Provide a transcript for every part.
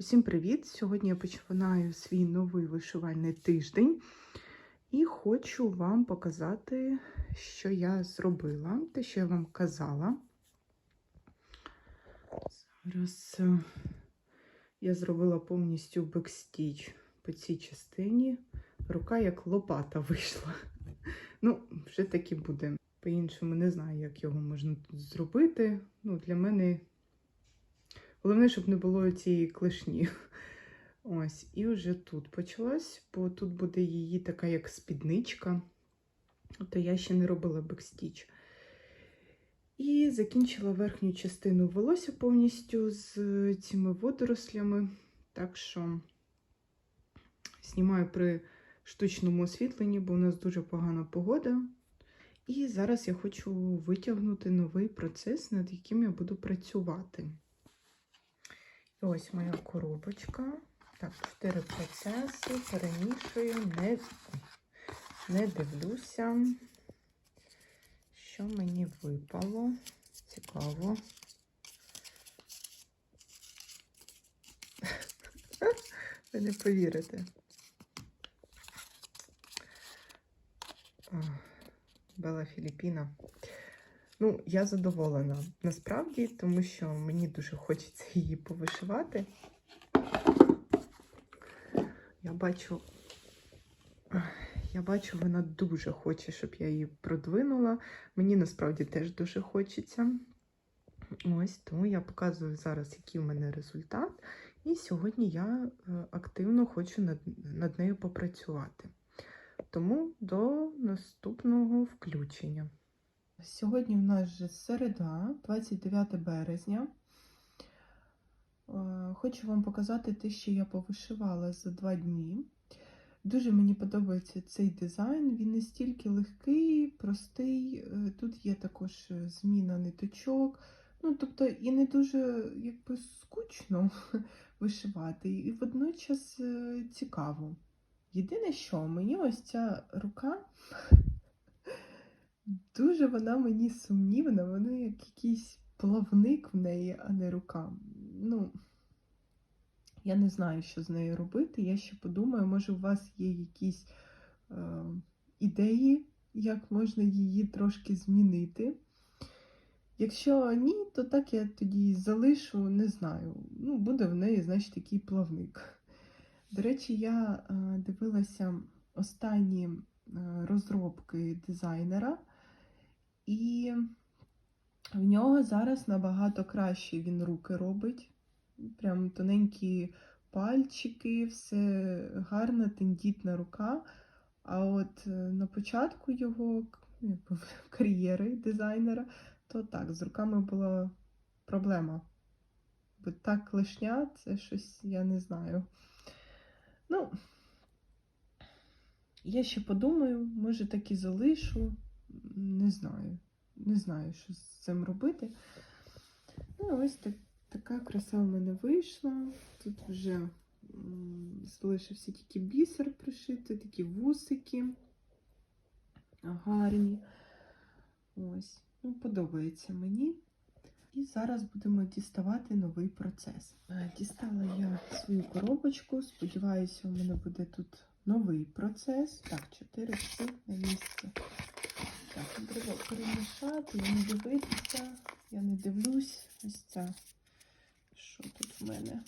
Усім привіт! Сьогодні я починаю свій новий вишивальний тиждень і хочу вам показати, що я зробила, те, що я вам казала. Зараз е, я зробила повністю бекстіч по цій частині. Рука як лопата вийшла. Ну, вже таки буде. По-іншому не знаю, як його можна тут зробити. Ну, для мене Головне, щоб не було цієї клешні. Ось, і вже тут почалась, бо тут буде її така як спідничка. То я ще не робила бекстіч. І закінчила верхню частину волосся повністю з цими водорослями. Так що знімаю при штучному освітленні, бо у нас дуже погана погода. І зараз я хочу витягнути новий процес, над яким я буду працювати. Ось моя коробочка. Так, чотири процеси, перемішую, не, не дивлюся, що мені випало. Цікаво. Ви не повірите. Бела Філіппіна. Ну, я задоволена насправді, тому що мені дуже хочеться її повишивати. Я бачу, я бачу, вона дуже хоче, щоб я її продвинула. Мені насправді теж дуже хочеться. Ось, тому я показую зараз, який в мене результат. І сьогодні я активно хочу над, над нею попрацювати. Тому до наступного включення. Сьогодні в нас же середа, 29 березня. Хочу вам показати те, що я повишивала за два дні. Дуже мені подобається цей дизайн, він настільки легкий, простий. Тут є також зміна ниточок. Ну, тобто, і не дуже якби, скучно вишивати, і водночас цікаво. Єдине, що мені ось ця рука. Дуже вона мені сумнівна, вона як якийсь плавник в неї, а не рука. Ну, я не знаю, що з нею робити. Я ще подумаю, може, у вас є якісь е, ідеї, як можна її трошки змінити. Якщо ні, то так я тоді залишу, не знаю. Ну, буде в неї, значить, такий плавник. До речі, я е, дивилася останні е, розробки дизайнера. І в нього зараз набагато краще він руки робить. Прям тоненькі пальчики, все гарна, тендітна рука. А от е, на початку його кар'єри дизайнера, то так, з руками була проблема. Бо так клешня, це щось я не знаю. Ну, я ще подумаю, може так і залишу не знаю. Не знаю, що з цим робити. Ну, ось так, така краса в мене вийшла. Тут вже залишився тільки бісер пришити, такі вусики гарні. Ось, ну, подобається мені. І зараз будемо діставати новий процес. Дістала я свою коробочку, сподіваюся, у мене буде тут новий процес. Так, 4 всі на місці. Так, треба перемішати, я не дивитися, я не дивлюсь. Ось це. Що тут в мене?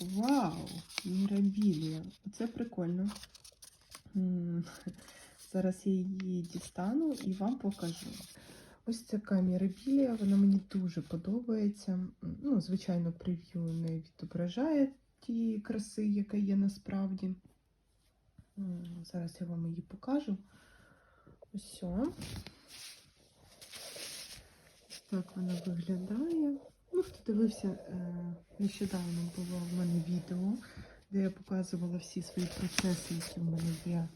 Вау! Мірабілія. Оце прикольно. Зараз я її дістану і вам покажу. Ось така мірабілія, вона мені дуже подобається. Ну, Звичайно, прев'ю не відображає тієї краси, яка є насправді. Зараз я вам її покажу. Ось. Ось так вона виглядає. Ну, хто дивився, е, нещодавно було в мене відео, де я показувала всі свої процеси, які в мене є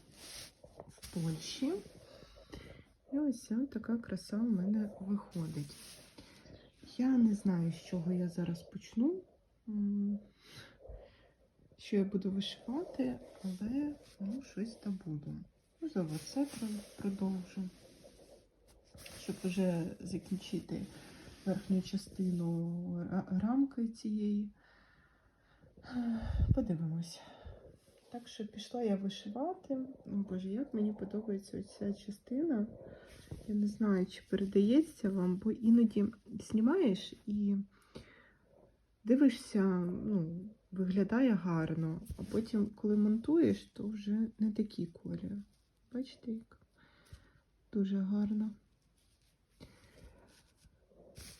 в Польщі. І ось така краса в мене виходить. Я не знаю, з чого я зараз почну що я буду вишивати, але ну, щось добуду. Можливо, це продовжу, щоб вже закінчити верхню частину рамки цієї. Подивимось. Так що пішла я вишивати. О, Боже, як мені подобається ця частина. Я не знаю, чи передається вам, бо іноді знімаєш і дивишся, ну, виглядає гарно, а потім, коли монтуєш, то вже не такий колір. Бачите, як дуже гарно.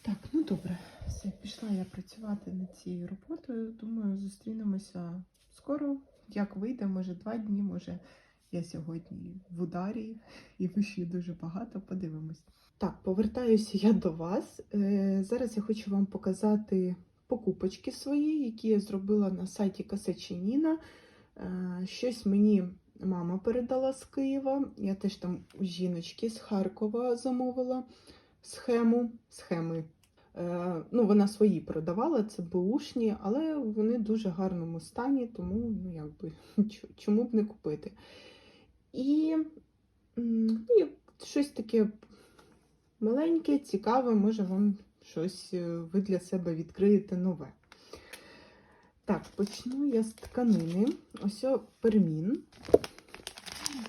Так, ну добре, все, пішла я працювати над цією роботою. Думаю, зустрінемося скоро. Як вийде, може два дні, може я сьогодні в ударі і вишию дуже багато. Подивимось. Так, повертаюся я до вас. Е, зараз я хочу вам показати покупочки свої, які я зробила на сайті Касачиніна. Е, щось мені мама передала з Києва. Я теж там у жіночки з Харкова замовила схему. схеми. Е, ну, вона свої продавала, це бушні, але вони в дуже гарному стані, тому ну, якби, чому б не купити. І, м, ну, щось таке маленьке, цікаве, може вам щось е, ви для себе відкриєте нове. Так, почну я з тканини. Ось пермін.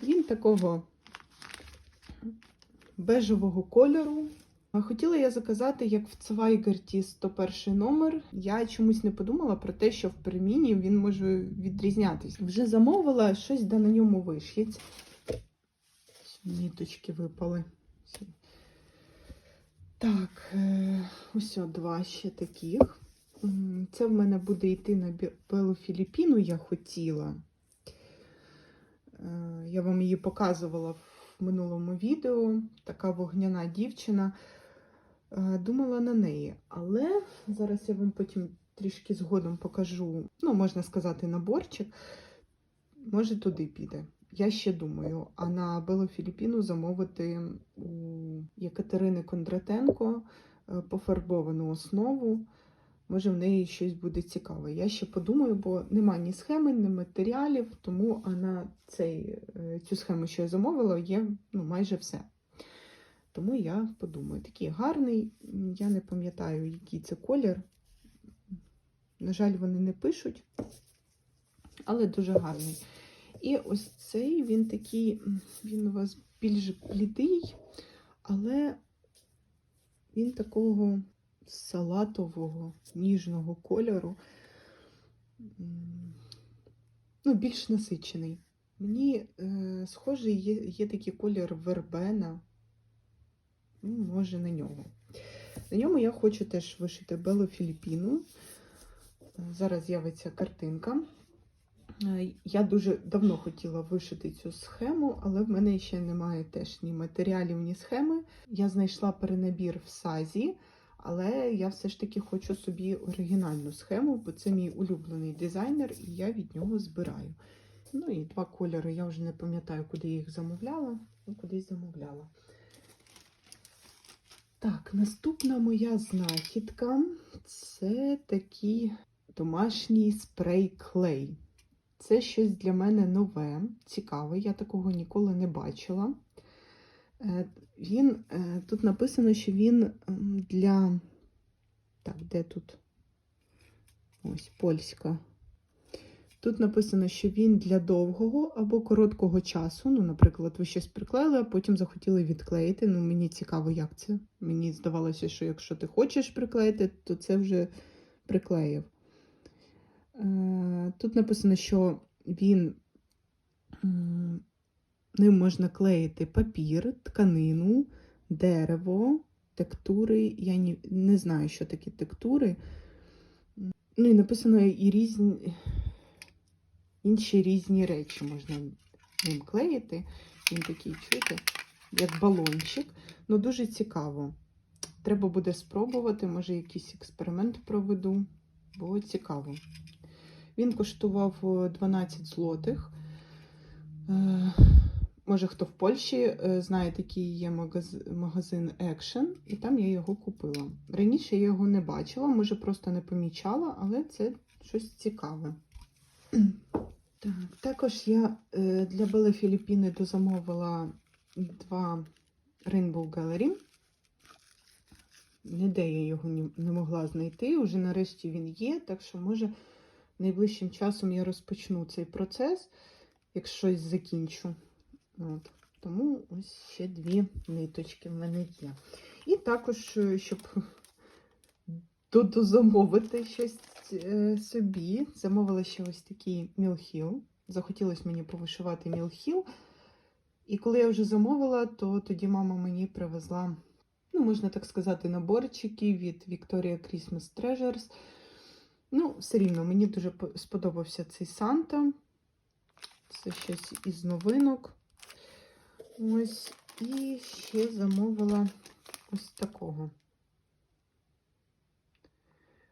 Він такого бежевого кольору. Хотіла я заказати, як в Цвайгарті 101 номер. Я чомусь не подумала про те, що в перміні він може відрізнятися. Вже замовила щось, де на ньому виш'ється. Ніточки випали. Так, е, ось два ще таких. Це в мене буде йти на Белу Філіппіну, я хотіла. Е, Я вам її показувала в минулому відео. Така вогняна дівчина. Е, Думала на неї. Але зараз я вам потім трішки згодом покажу, ну, можна сказати, наборчик. Може, туди піде. Я ще думаю, а на Белу Філіппіну замовити у Єкатерини Кондратенко е, пофарбовану основу. Може, в неї щось буде цікаве. Я ще подумаю, бо нема ні схеми, ні матеріалів, тому а на цей, е, цю схему, що я замовила, є ну, майже все. Тому я подумаю, такий гарний, я не пам'ятаю, який це колір. На жаль, вони не пишуть, але дуже гарний. І ось цей він такий, він у вас більш блідий, але він такого салатового, ніжного кольору. Ну, більш насичений. Мені е, схожий є, є такий колір вербена. Ну, може, на нього. На ньому я хочу теж вишити Белу Філіппіну. Е, Зараз з'явиться картинка. Е, Я дуже давно хотіла вишити цю схему, але в мене ще немає теж ні матеріалів, ні схеми. Я знайшла перенабір в сазі, але я все ж таки хочу собі оригінальну схему, бо це мій улюблений дизайнер, і я від нього збираю. Ну і два кольори, я вже не пам'ятаю, куди я їх замовляла. Ну, кудись замовляла. Так, наступна моя знахідка це такий домашній спрей клей. Це щось для мене нове, цікаве, я такого ніколи не бачила. Е, Він, е, тут написано, що він для. Так, де тут? Ось польська. Тут написано, що він для довгого або короткого часу. Ну, наприклад, ви щось приклеїли, а потім захотіли відклеїти. Ну, мені цікаво, як це. Мені здавалося, що якщо ти хочеш приклеїти, то це вже приклеїв. Е, Тут написано, що він ним можна клеїти папір, тканину, дерево, текстури. Я ні, не знаю, що такі текстури. Ну і написано і різні інші різні речі можна ним клеїти. Він такий, чуєте, як балончик. Ну, дуже цікаво. Треба буде спробувати, може, якийсь експеримент проведу, бо цікаво. Він коштував е, 12 злотих. Е, Може, хто в Польщі е, знає, такий є магазин Action, і там я його купила. Раніше я його не бачила, може, просто не помічала, але це щось цікаве. Так, також я е, для Бели Філіппіни дозамовила два Rainbow Gallery. ніде я його не могла знайти. Уже нарешті він є, так що, може, найближчим часом я розпочну цей процес, як щось закінчу. От. Тому ось ще дві ниточки в мене є. І також, е, щоб до- дозамовити щось е, собі, замовила ще ось такий мілхіл. Захотілося мені повишивати мілхіл. І коли я вже замовила, то тоді мама мені привезла, ну, можна так сказати, наборчики від Victoria Christmas Treasures. Ну, все рівно, мені дуже сподобався цей Санта. Це щось із новинок. Ось. І ще замовила ось такого.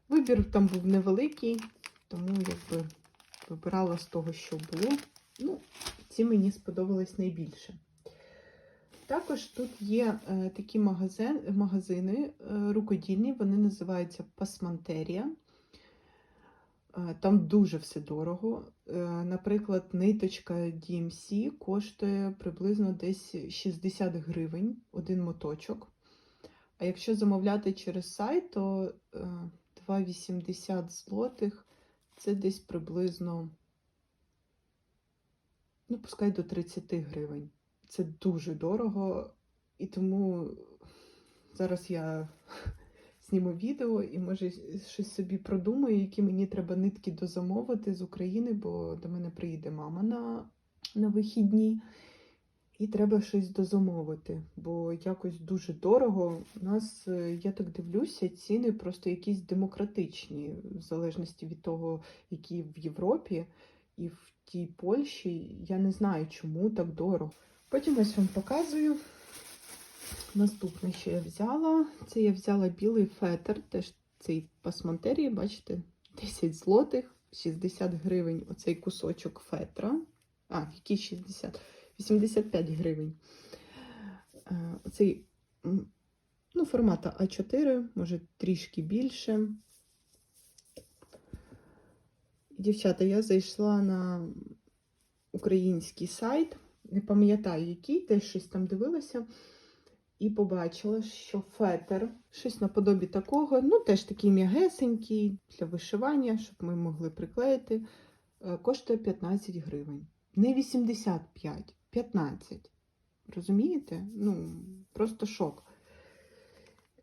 Вибір там був невеликий, тому якби вибирала з того, що було. Ну, ці мені сподобались найбільше. Також тут є е, такі магазин, магазини е, рукодільні, вони називаються Пасмантерія. Е, Там дуже все дорого. Е, Наприклад, ниточка DMC коштує приблизно десь 60 гривень один моточок. А якщо замовляти через сайт, то е, 2,80 злотих це десь приблизно, ну, пускай до 30 гривень. Це дуже дорого, і тому зараз я зніму відео і може щось собі продумаю, які мені треба нитки дозамовити з України, бо до мене приїде мама на, на вихідні. І треба щось дозамовити, бо якось дуже дорого. У нас, е, я так дивлюся, ціни просто якісь демократичні, в залежності від того, які в Європі і в тій Польщі. Я не знаю, чому так дорого. Потім ось вам показую. Наступне, що я взяла, це я взяла білий фетр, теж цей пасмантерії, бачите, 10 злотих, 60 гривень оцей кусочок фетра. А, який 60? 85 гривень. Е, Оцей ну, формата А4, може трішки більше. Дівчата, я зайшла на український сайт, не пам'ятаю який, теж щось там дивилася, і побачила, що фетер, щось наподобі такого, ну теж такий м'ягесенький для вишивання, щоб ми могли приклеїти, е, коштує 15 гривень. Не 85, 15. Розумієте? Ну, просто шок.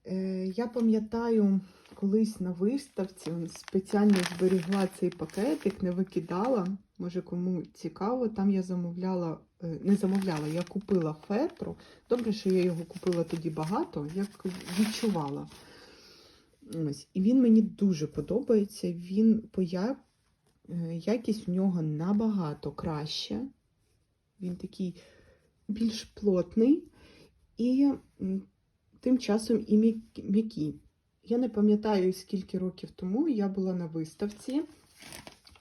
Е, я пам'ятаю, колись на виставці спеціально зберігла цей пакетик, не викидала. Може, кому цікаво, там я замовляла, е, не замовляла, я купила фетру. Добре, що я його купила тоді багато, як відчувала. Ось. І він мені дуже подобається. Він по е, якість в нього набагато краща. Він такий більш плотний і тим часом і м'як- м'який. Я не пам'ятаю, скільки років тому я була на виставці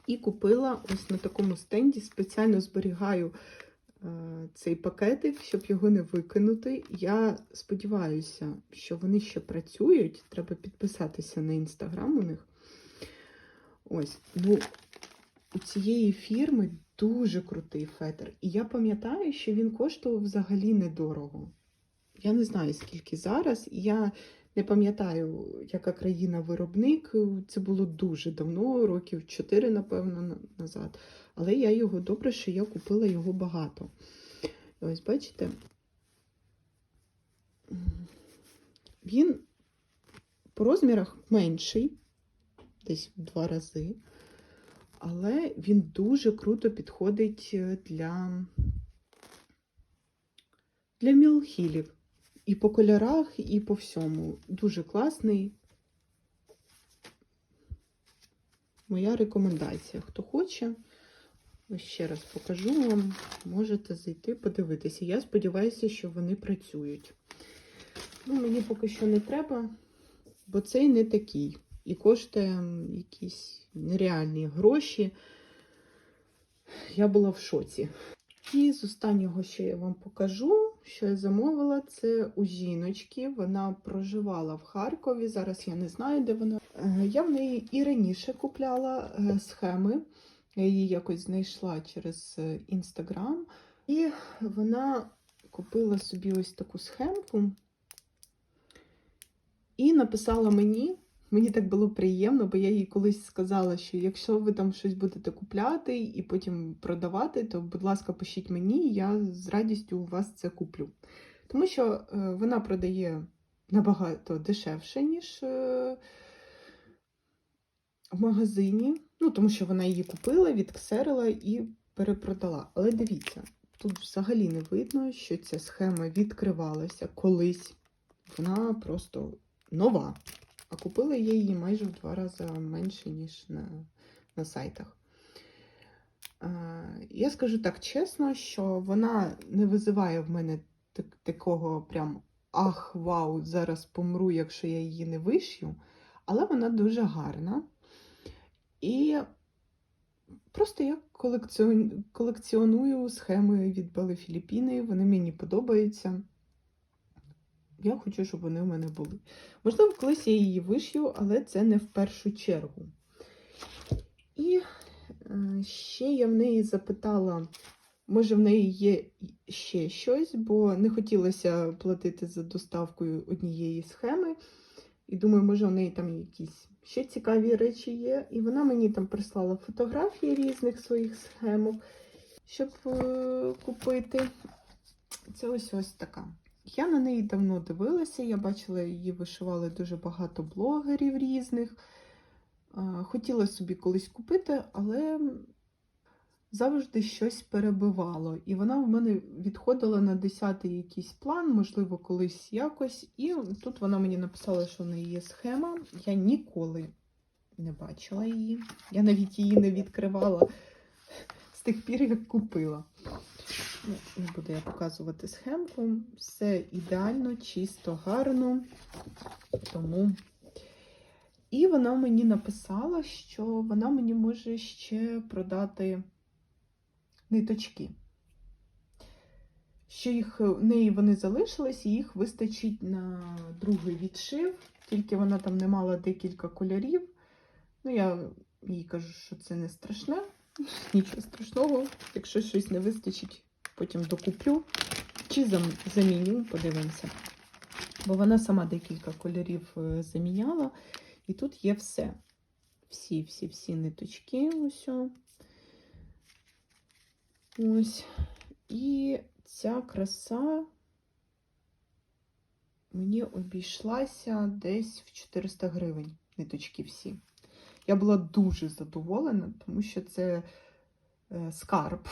і купила ось на такому стенді, спеціально зберігаю е, цей пакетик, щоб його не викинути. Я сподіваюся, що вони ще працюють. Треба підписатися на інстаграм у них. Ось, ну, у цієї фірми дуже крутий фетр. І я пам'ятаю, що він коштував взагалі недорого. Я не знаю, скільки зараз. Я не пам'ятаю, яка країна виробник. Це було дуже давно, років 4, напевно, назад. Але я його добре, що я купила його багато. Ось бачите, він по розмірах менший, десь в два рази. Але він дуже круто підходить е, для, для мілхілів. І по кольорах, і по всьому. Дуже класний. Моя рекомендація. Хто хоче, ось ще раз покажу вам, можете зайти подивитися. Я сподіваюся, що вони працюють. Ну, мені поки що не треба, бо цей не такий. І коштує якісь нереальні гроші. Я була в шоці. І з останнього, що я вам покажу, що я замовила, це у жіночки. Вона проживала в Харкові. Зараз я не знаю, де вона. Е, Я в неї і раніше купляла е, схеми. Я її якось знайшла через е, інстаграм. І вона купила собі ось таку схемку. І написала мені. Мені так було приємно, бо я їй колись сказала, що якщо ви там щось будете купляти і потім продавати, то, будь ласка, пишіть мені, я з радістю у вас це куплю. Тому що е, вона продає набагато дешевше, ніж е, в магазині. Ну, тому що вона її купила, відксерила і перепродала. Але дивіться, тут взагалі не видно, що ця схема відкривалася колись. Вона просто нова. А купила я її майже в два рази менше, ніж на, на сайтах. Я скажу так чесно, що вона не визиває в мене так, такого прям ах, вау, зараз помру, якщо я її не вишью. Але вона дуже гарна. І просто я колекціоную, схеми від Бели Філіппіни, вони мені подобаються. Я хочу, щоб вони в мене були. Можливо, колись я її вишью, але це не в першу чергу. І е, ще я в неї запитала, може, в неї є ще щось, бо не хотілося платити за доставкою однієї схеми. І думаю, може, у неї там якісь ще цікаві речі є. І вона мені там прислала фотографії різних своїх схемок, щоб е, купити. Це ось ось така. Я на неї давно дивилася, я бачила, її вишивали дуже багато блогерів різних. Хотіла собі колись купити, але завжди щось перебивало. І вона в мене відходила на 10-й якийсь план, можливо, колись якось. І тут вона мені написала, що в неї є схема. Я ніколи не бачила її. Я навіть її не відкривала з тих пір, як купила. Ну, Не буду я показувати схемку. Все ідеально, чисто, гарно. Тому. І вона мені написала, що вона мені може ще продати ниточки. Що їх в неї вони залишились, і їх вистачить на другий відшив, тільки вона там не мала декілька кольорів. Ну, я їй кажу, що це не страшне, нічого страшного. Якщо щось не вистачить, потім докуплю чи зам- заміню, подивимося. Бо вона сама декілька кольорів е, заміняла, і тут є все. Всі, всі, всі ниточки. Ось. Ось. І ця краса мені обійшлася десь в 400 гривень. Ниточки всі. Я була дуже задоволена, тому що це е, скарб.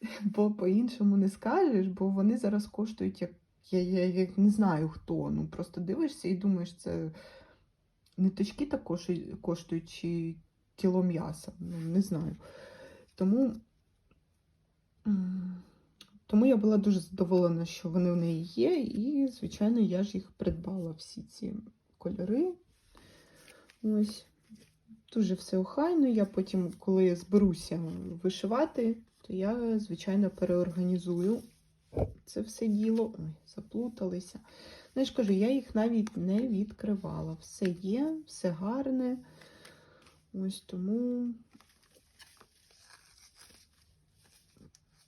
Бо по-іншому не скажеш, бо вони зараз коштують, як я, я, я не знаю хто. Ну просто дивишся і думаєш, це ниточки також коштують чи кіло м'яса. Ну, не знаю. Тому, тому я була дуже задоволена, що вони в неї є, і, звичайно, я ж їх придбала всі ці кольори. Ось. Дуже все охайно. Я потім, коли зберуся вишивати, то я, звичайно, переорганізую це все діло. Ой, заплуталися. Ну, я ж кажу, я їх навіть не відкривала. Все є, все гарне. Ось тому.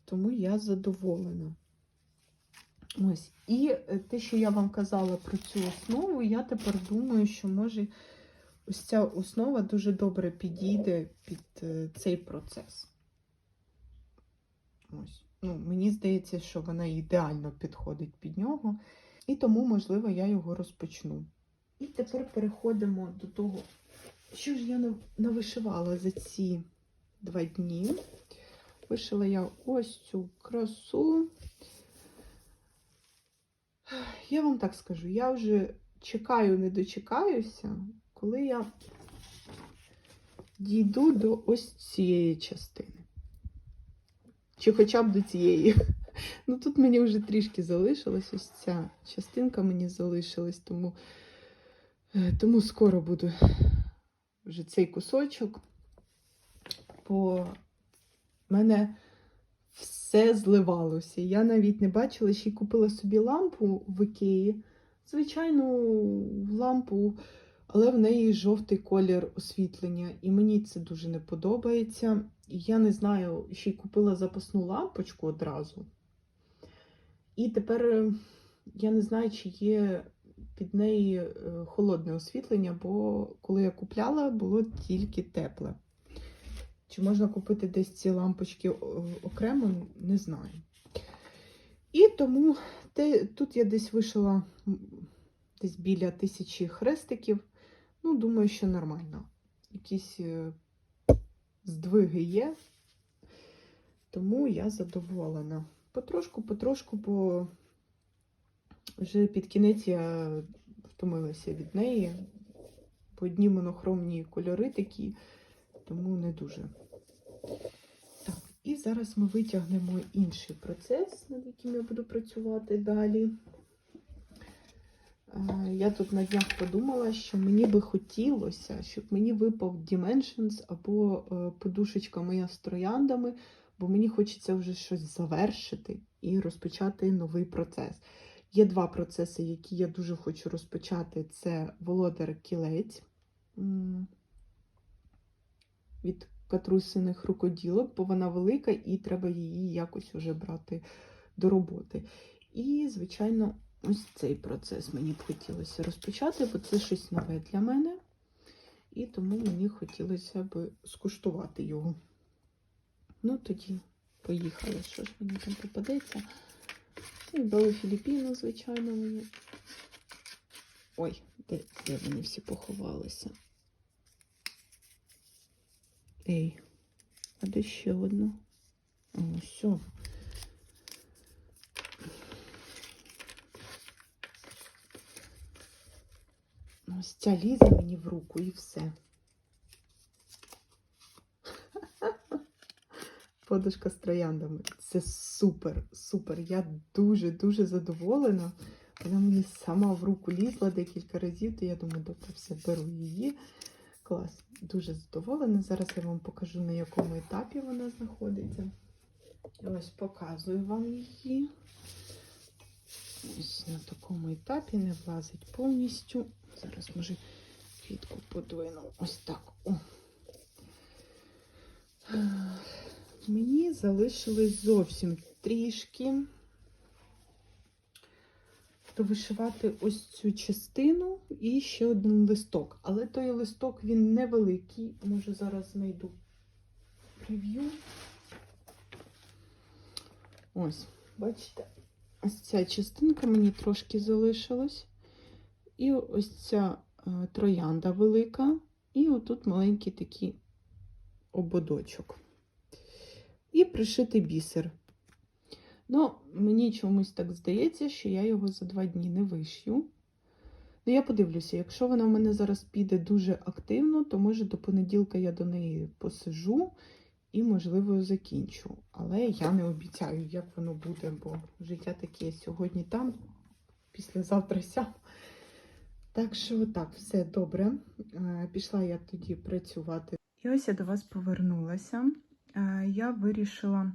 Тому я задоволена. Ось. І е, те, що я вам казала про цю основу, я тепер думаю, що може ось ця основа дуже добре підійде під е, цей процес. Ось. Ну, мені здається, що вона ідеально підходить під нього. І тому, можливо, я його розпочну. І тепер переходимо до того, що ж я навишивала за ці два дні. Вишила я ось цю красу. Я вам так скажу, я вже чекаю, не дочекаюся, коли я дійду до ось цієї частини. Чи хоча б до цієї. Ну тут мені вже трішки залишилось, ось ця частинка мені залишилась, тому, е, тому скоро буду вже цей кусочок. Бо в мене все зливалося. Я навіть не бачила, ще й купила собі лампу в Ікеї. Звичайну лампу, але в неї жовтий колір освітлення. І мені це дуже не подобається. Я не знаю, ще й купила запасну лампочку одразу. І тепер е, я не знаю, чи є під неї е, холодне освітлення, бо коли я купляла, було тільки тепле. Чи можна купити десь ці лампочки окремо, не знаю. І тому те, тут я десь вишила десь біля тисячі хрестиків. Ну, думаю, що нормально. Якісь е, здвиги є, тому я задоволена. Потрошку, потрошку, бо вже під кінець я втомилася від неї. По одні монохромні кольори такі, тому не дуже. Так, і зараз ми витягнемо інший процес, над яким я буду працювати далі. Е, Я тут на днях подумала, що мені би хотілося, щоб мені випав Dimensions або е, подушечка моя з трояндами, бо мені хочеться вже щось завершити і розпочати новий процес. Є два процеси, які я дуже хочу розпочати: це Володар Кілець від катрусиних рукоділок, бо вона велика і треба її якось уже брати до роботи. І, звичайно, ось цей процес мені б хотілося розпочати, бо це щось нове для мене. І тому мені хотілося б скуштувати його. Ну, тоді поїхали. Що ж мені там попадеться? Ну, Бело Філіппіно, звичайно, мені. Ой, де, де вони всі поховалися? Ей, а де ще одна? О, все. Ось ця лізе мені в руку і все. Подушка з трояндами. Це супер, супер. Я дуже-дуже задоволена. Вона мені сама в руку лізла декілька разів, то я думаю, добре, все, беру її. Клас, дуже задоволена. Зараз я вам покажу, на якому етапі вона знаходиться. Ось показую вам її. Ось на такому етапі не влазить повністю. Зараз, може, квітку подвину. Ось так. О. Мені залишилось зовсім трішки довишивати ось цю частину і ще один листок. Але той листок він невеликий. Може, зараз знайду прев'ю. Ось, бачите, ось ця частинка мені трошки залишилась. І ось ця е, троянда велика, і отут маленький такий ободочок. І пришити бісер. Ну, мені чомусь так здається, що я його за два дні не вишью. Ну, я подивлюся, якщо вона в мене зараз піде дуже активно, то може до понеділка я до неї посижу і, можливо, закінчу. Але я не обіцяю, як воно буде, бо життя таке сьогодні там, післязавтра сям. Так що так, все добре. Е, Пішла я тоді працювати. І ось я до вас повернулася. Е, Я вирішила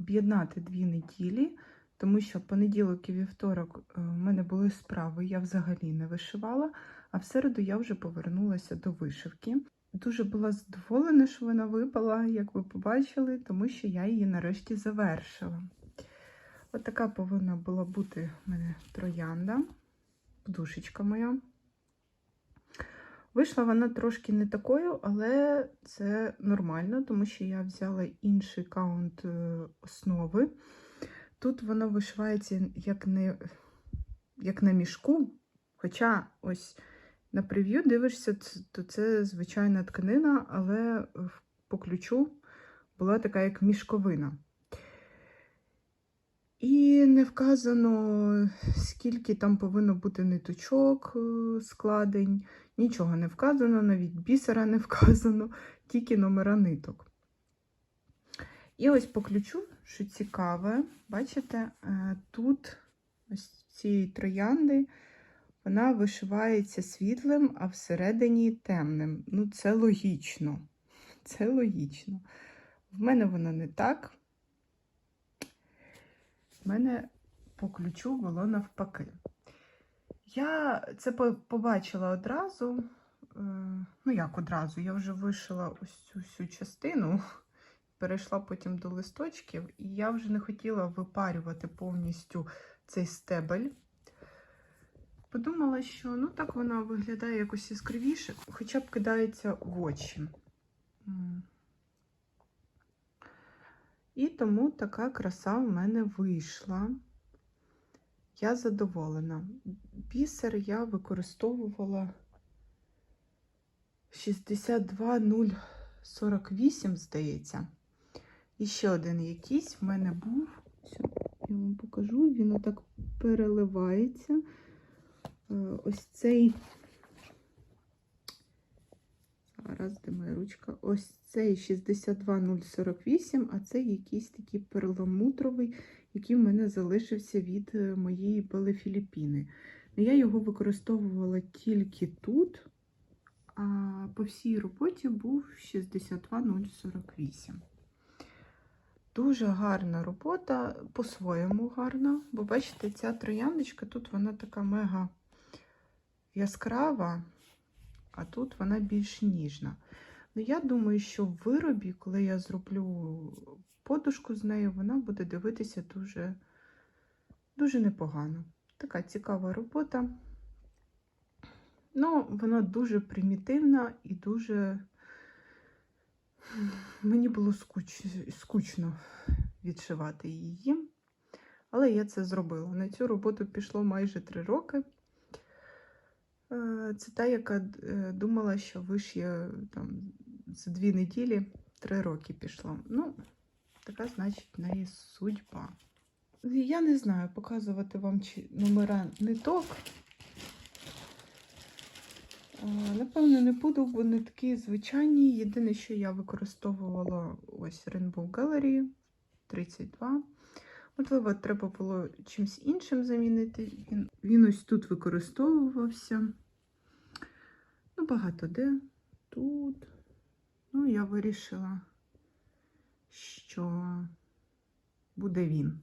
об'єднати дві неділі, тому що понеділок і вівторок е, в мене були справи, я взагалі не вишивала, а в середу я вже повернулася до вишивки. Дуже була задоволена, що вона випала, як ви побачили, тому що я її нарешті завершила. От повинна була бути в мене троянда, подушечка моя. Вийшла вона трошки не такою, але це нормально, тому що я взяла інший каунт е, основи. Тут воно вишивається як не, як на мішку. Хоча ось на прев'ю дивишся, то це звичайна тканина, але по ключу була така як мішковина. І не вказано, скільки там повинно бути ниточок, е, складень. Нічого не вказано, навіть бісера не вказано, тільки номера ниток. І ось по ключу, що цікаве, бачите, е, тут ось цієї троянди вона вишивається світлим, а всередині темним. Ну, це логічно. Це логічно. В мене воно не так. В мене по ключу було навпаки. Я це побачила одразу. е, Ну, як одразу, я вже вишила ось цю всю частину, перейшла потім до листочків, і я вже не хотіла випарювати повністю цей стебель. подумала, що ну так вона виглядає якось яскравіше, хоча б кидається в очі. І тому така краса в мене вийшла. Я задоволена. Бісер я використовувала 62048, здається. І ще один якийсь в мене був. Я вам покажу, він отак переливається. Е, Ось цей. Зараз, де моя ручка? Ось цей 62048, а це якийсь такий перламутровий, який в мене залишився від е, моєї Бели Філіппіни. Ну, Я його використовувала тільки тут, а по всій роботі був 62048. Дуже гарна робота, по-своєму гарна, бо бачите, ця трояндочка тут вона така мега яскрава, а тут вона більш ніжна. Ну, я думаю, що в виробі, коли я зроблю подушку з нею, вона буде дивитися дуже, дуже непогано. Така цікава робота. Ну, вона дуже примітивна і дуже. Мені було скуч... скучно відшивати її, але я це зробила. На цю роботу пішло майже три роки. Е, Це та, яка е, думала, що виш'є там за дві неділі три роки пішло. Ну, така, значить, в неї судьба. Я не знаю, показувати вам чи номера ниток. Е, Напевно, не буду, бо не такі звичайні. Єдине, що я використовувала ось Rainbow Gallery 32. Можливо, треба було чимось іншим замінити. Він, він ось тут використовувався. Ну, багато де. Тут. Ну, я вирішила, що буде він.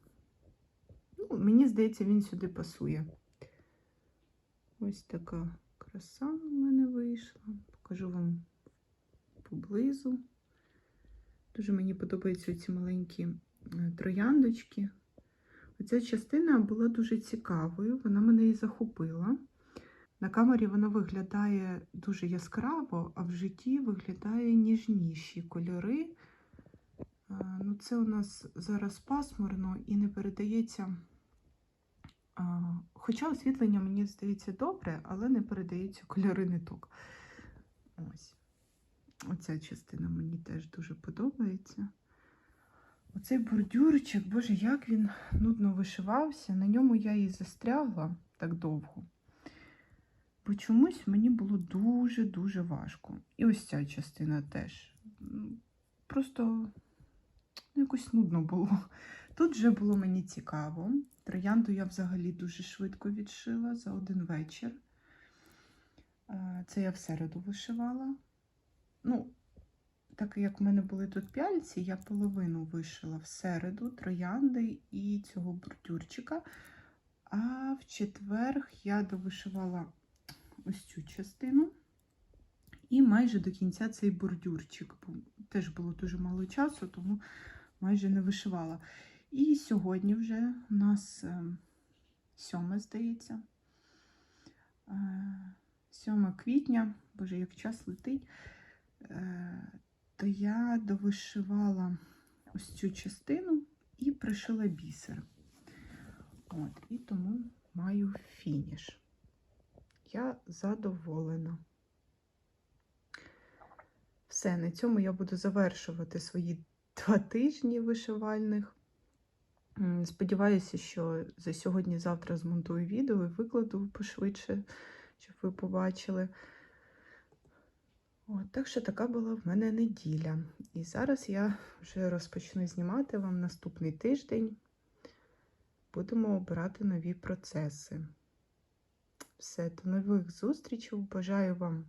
Ну, мені здається, він сюди пасує. Ось така краса в мене вийшла. Покажу вам поблизу. Дуже мені подобаються ці маленькі е, трояндочки. Оця частина була дуже цікавою, вона мене і захопила. На камері вона виглядає дуже яскраво, а в житті виглядає ніжніші кольори. Е, Ну, це у нас зараз пасмурно і не передається. Хоча освітлення, мені здається, добре, але не передається кольори ниток. Ось. Оця частина мені теж дуже подобається. Оцей бордюрчик, боже, як він нудно вишивався. На ньому я і застрягла так довго. Бо чомусь мені було дуже-дуже важко. І ось ця частина теж. Просто ну, якось нудно було. Тут вже було мені цікаво. Троянду я взагалі дуже швидко відшила за один вечір. Е, Це я в середу вишивала. Ну, так як в мене були тут пяльці, я половину вишила в середу троянди і цього бордюрчика. А в четвер я довишивала ось цю частину. І майже до кінця цей бордюрчик. Бо теж було дуже мало часу, тому майже не вишивала. І сьогодні вже у нас е, сьоме, здається. Е, 7 квітня, боже, як час летить, е, то я довишивала ось цю частину і пришила бісер. От, і тому маю фініш. Я задоволена. Все, на цьому я буду завершувати свої два тижні вишивальних. Сподіваюся, що за сьогодні-завтра змонтую відео і викладу пошвидше, щоб ви побачили. От, так що така була в мене неділя. І зараз я вже розпочну знімати вам наступний тиждень. Будемо обирати нові процеси. Все, до нових зустрічей. Бажаю вам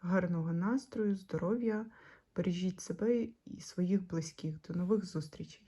гарного настрою, здоров'я. Бережіть себе і своїх близьких. До нових зустрічей!